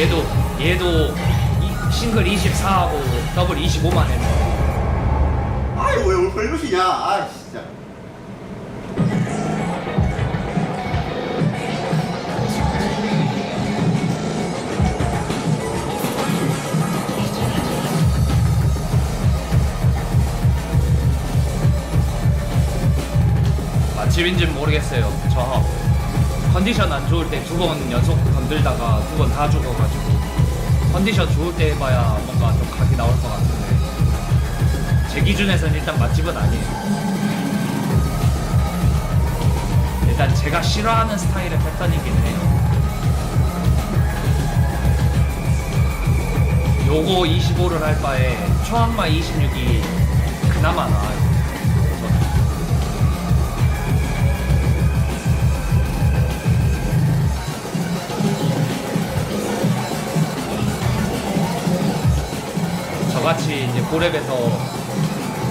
얘도 얘도 이- 싱글 24하고 더블 25만 했네. 아이 왜 울컥 이러시냐 아 진짜 맛집인지는 모르겠어요. 저 컨디션 안 좋을 때 두 번 연속 건들다가 두 번 다 죽어가지고 컨디션 좋을 때 해봐야 뭔가 좀 각이 나올 것 같은데 제 기준에서는 일단 맛집은 아니에요. 일단 제가 싫어하는 스타일의 패턴이긴 해요. 요거 25를 할 바에 초항마 26이 그나마 나아요. 저같이 이제 고랩에서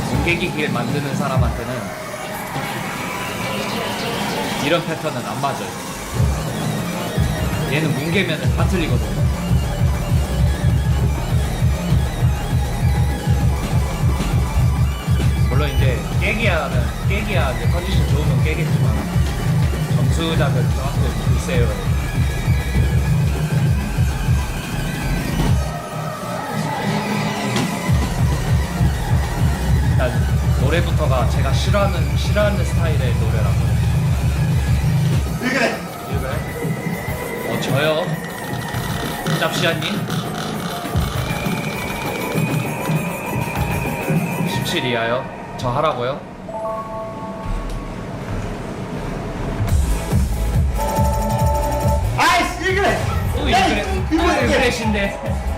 공개기 길 만드는 사람한테는 이런 패턴은 안 맞아요. 얘는 뭉개면 다 틀리거든요. 물론 이제 깨기야는 깨기야 이제 컨디션 좋으면 깨겠지만 점수작은 조금 글쎄 노래부터가 제가 싫어하는 싫어하는 스타일의 노래라고. 왜 그래 이거요? 어 저요? 짭시아님? 17 이하요? 저 하라고요? 아이씨 왜 그래 또 이거 또 이그레신데